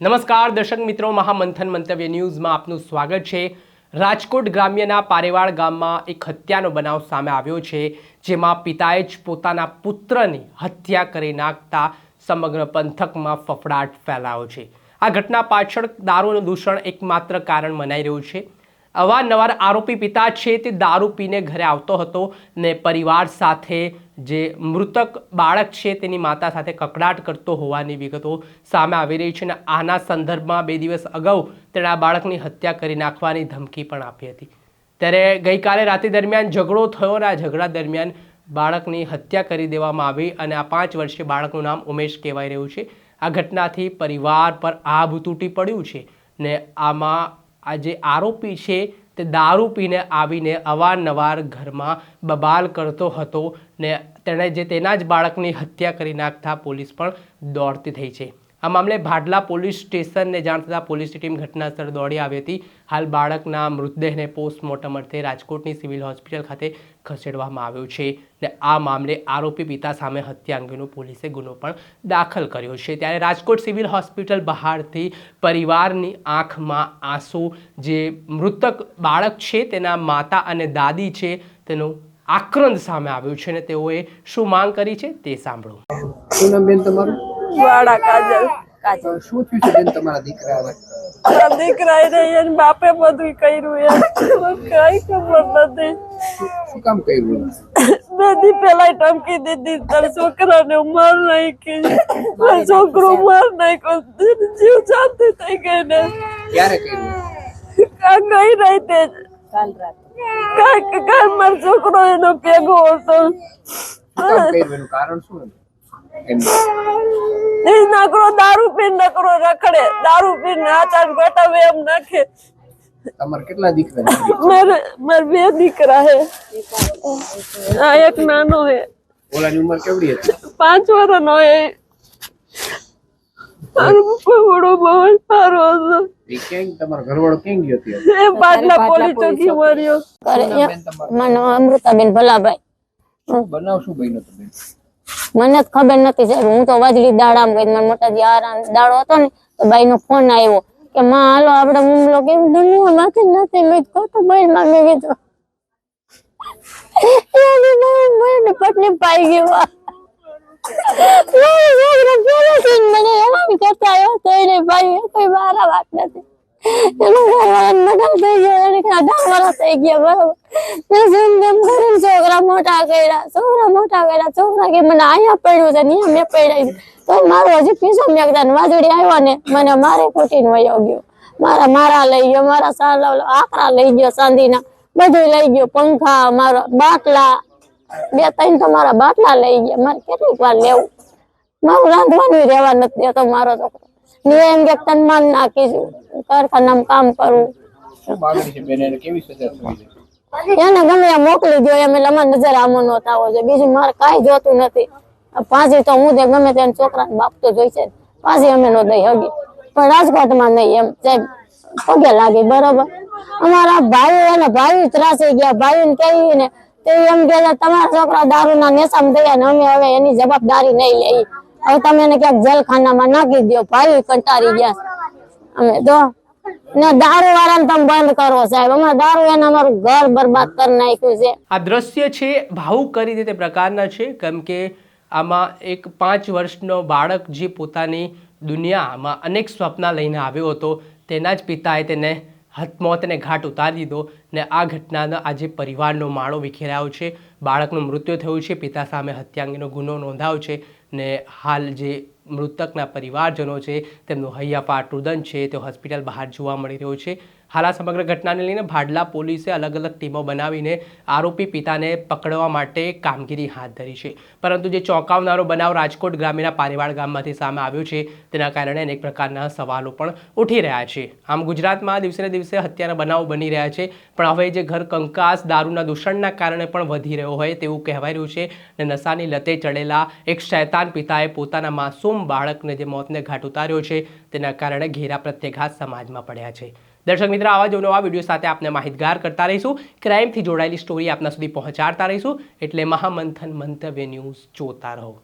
નમસ્કાર, દર્શક મિત્રો, મહામંથન મંતવ્ય ન્યૂઝમાં આપનું સ્વાગત છે. રાજકોટ ગ્રામ્યના પારેવાડ ગામમાં એક હત્યાનો બનાવ સામે આવ્યો છે, જેમાં પિતાએ જ પોતાના પુત્રની હત્યા કરી નાખતા સમગ્ર પંથકમાં ફફડાટ ફેલાયો છે. આ ઘટના પાછળ દારૂનું દૂષણ એકમાત્ર કારણ મનાઈ રહ્યું છે. અવારનવાર આરોપી પિતા છે તે દારૂ પીને ઘરે આવતો હતો ને પરિવાર સાથે જે મૃતક બાળક છે તેની માતા સાથે કકડાટ કરતો હોવાની વિગતો સામે આવી રહી છે અને આના સંદર્ભમાં બે દિવસ અગાઉ તેણે આ બાળકની હત્યા કરી નાખવાની ધમકી પણ આપી હતી. ત્યારે ગઈકાલે રાત્રિ દરમિયાન ઝઘડો થયો અને આ ઝઘડા દરમિયાન બાળકની હત્યા કરી દેવામાં આવી અને આ પાંચ વર્ષીય બાળકનું નામ ઉમેશ કહેવાઈ રહ્યું છે. આ ઘટનાથી પરિવાર પર આભ તૂટી પડ્યું છે ને આમાં આ જે આરોપી છે તે દારૂ પીને આવીને અવારનવાર ઘરમાં બબાલ કરતો હતો ને તેણે જે તેના જ બાળકની હત્યા કરી નાખતા પોલીસ પણ દોડતી થઈ છે. આ મામલે ભાડલા પોલીસ સ્ટેશનને જાણ થતાં પોલીસની ટીમ ઘટના સ્થળે દોડી આવી હતી. હાલ બાળકના મૃતદેહને પોસ્ટમોર્ટમ અર્થે રાજકોટની સિવિલ હોસ્પિટલ ખાતે ખસેડવામાં આવ્યો છે ને આ મામલે આરોપી પિતા સામે હત્યા અંગેનો પોલીસે ગુનો પણ દાખલ કર્યો છે. ત્યારે રાજકોટ સિવિલ હોસ્પિટલ બહારથી પરિવારની આંખમાં આંસુ, જે મૃતક બાળક છે, તેના માતા અને દાદી છે, તેનું આક્રંદ સામે આવ્યું છે ને તેઓએ શું માંગ કરી છે તે સાંભળો. શું તમારું? વાળા કાજલ. કાજલ શું થયું છે બેન તમારા દીકરા ને બાપે બધું કર્યું કઈ ખબર નથી. શું કામ કર્યું? બે દી પેલા ટમકી દીધી તારા છોકરાને માર નાખી. મારો છોકરો માર નાખ્યો. જીવ શાંતિ થઈ ગઈ ને. ક્યારે કર્યું? આ ગઈ રહી તે કાંઈક કાંઈ મારો છોકરો એનો ભેગો હતો. કારણ શું નકરો દારૂ પીને નકરો રખડે. દારૂ પીને આચાર ગોટાવે એમ નાખે. તમારે કેટલા દીકરા મારે મારે બે દીકરા હે. આ એક નાનો હે. ઓલાની ઉંમર કેવડી હતી? પાંચ વર્ષનો હે. મારો કુવડો બહુ સારો હતો. એ ક્યાંક તમારો ઘરવાળો ક્યાં ગયો હતો? એ પાટલા પોલીસ ચોકી મર્યો. કરે. શું નામ બેન તમારું. મને અમૃતાબેન ભલાભાઈ. બનાવ શું બન્યો તો બેન. મને જ ખબર નથી સાહેબ. હું તો વાજળી દાડામાં ગઈ. મારા મોટાજી આરામ દાડો હતો ને, તો બાઈ નો ફોન આવ્યો કે, માં, હાલો આપડે હુમલો કેવું દુનિયા નથી નથી, મેં તો બાઈ માં મેં કીધું. પટલી પાઈ ગયો. મને હેરાન કરતા આવ્યો વાત નથી. એનું થઈ ગયો. થઈ ગયા, બરોબર. છોકરા મોટા કર્યા, છોકરા મોટા કર્યા, છોકરા કે મને અહીંયા પડ્યું છે નહીં અહીંયા મેં પડાવ્યું તો મારો હજી પીસો મેકતા વાજડી આવ્યો ને, મને મારે કૂટીને વયો ગયો. મારા મારા લઈ ગયો, મારા સાલા આકરા લઈ ગયો, સાંધીના બધું લઈ ગયો, પંખા, મારો બાટલા. બે ત્રણ તો મારા બાટલા લઈ ગયા, મારે કેટલીક વાર લેવું. મારું રાંધવાનું રહેવા નથી દેતો મારો છોકરો. ને એમ કે તન માન નાખીશું કારખાનામાં કામ છે? એને ગમે ત્યાં મોકલી દો એમ એટલે અમારે નજર આમો નો થવો છે બીજું મારે કાંઈ જોતું નથી. પાછી તો હું તે ગમે તેને છોકરાને બાપ તો જોઈશે. પાછી અમે નો દઈ હગી. પણ રાજકોટમાં નહીં એમ, સાહેબ, પગે લાગે, બરોબર? અમારા ભાઈઓ એને ભાઈ ત્રાસી ગયા ભાઈ ને કહી ને તે એમ કે તમારા છોકરા દારૂના નેશામ થયા ને અમે હવે એની જવાબદારી નહીં લઈ. હવે તમે એને ક્યાંક જેલખાનામાં નાખી દો ભાઈ કંટાળી ગયા. અમે તો ભાવુક કરી પ્રકારના છે, કેમ કે આમાં એક પાંચ વર્ષનો બાળક જે પોતાની દુનિયામાં અનેક સ્વપ્ન લઈને આવ્યો હતો, તેના જ પિતાએ તેને હત મોતને ઘાટ ઉતારી દીધો ને આ ઘટનાનો આજે પરિવારનો માળો વિખેરાયો છે. બાળકનું મૃત્યુ થયું છે, પિતા સામે હત્યા અંગેનો ગુનો નોંધાયો છે ને હાલ જે મૃતકના પરિવારજનો છે તેમનું હૈયાફાટ રુદન છે તે હોસ્પિટલ બહાર જોવા મળી રહ્યો છે. હાલ આ સમગ્ર ઘટનાને લઈને ભાડલા પોલીસે અલગ અલગ ટીમો બનાવીને આરોપી પિતાને પકડવા માટે કામગીરી હાથ ધરી છે. પરંતુ જે ચોંકાવનારો બનાવ રાજકોટ ગ્રામ્યના પારેવાડ ગામમાંથી સામે આવ્યો છે, તેના કારણે અનેક પ્રકારના સવાલો પણ ઉઠી રહ્યા છે. આમ ગુજરાતમાં દિવસેને દિવસે હત્યાના બનાવો બની રહ્યા છે, પણ હવે જે ઘર કંકાસ, દારૂના દૂષણના કારણે પણ વધી રહ્યો હોય તેવું કહેવાય રહ્યું છે ને નશાની લતે ચડેલા એક શૈતાન પિતાએ પોતાના માસૂમ બાળકને જે મોતને ઘાટ ઉતાર્યો છે, તેના કારણે ઘેરા પ્રત્યાઘાત સમાજમાં પડ્યા છે. દર્શક મિત્ર, આવા જ નવા વીડિયો સાથે આપને માહિતગાર કરતા રહીશું. ક્રાઇમથી જોડાયેલી સ્ટોરી આપના સુધી પહોંચાડતા રહીશું. એટલે મહામંથન મંતવ્ય ન્યૂઝ જોતા રહો.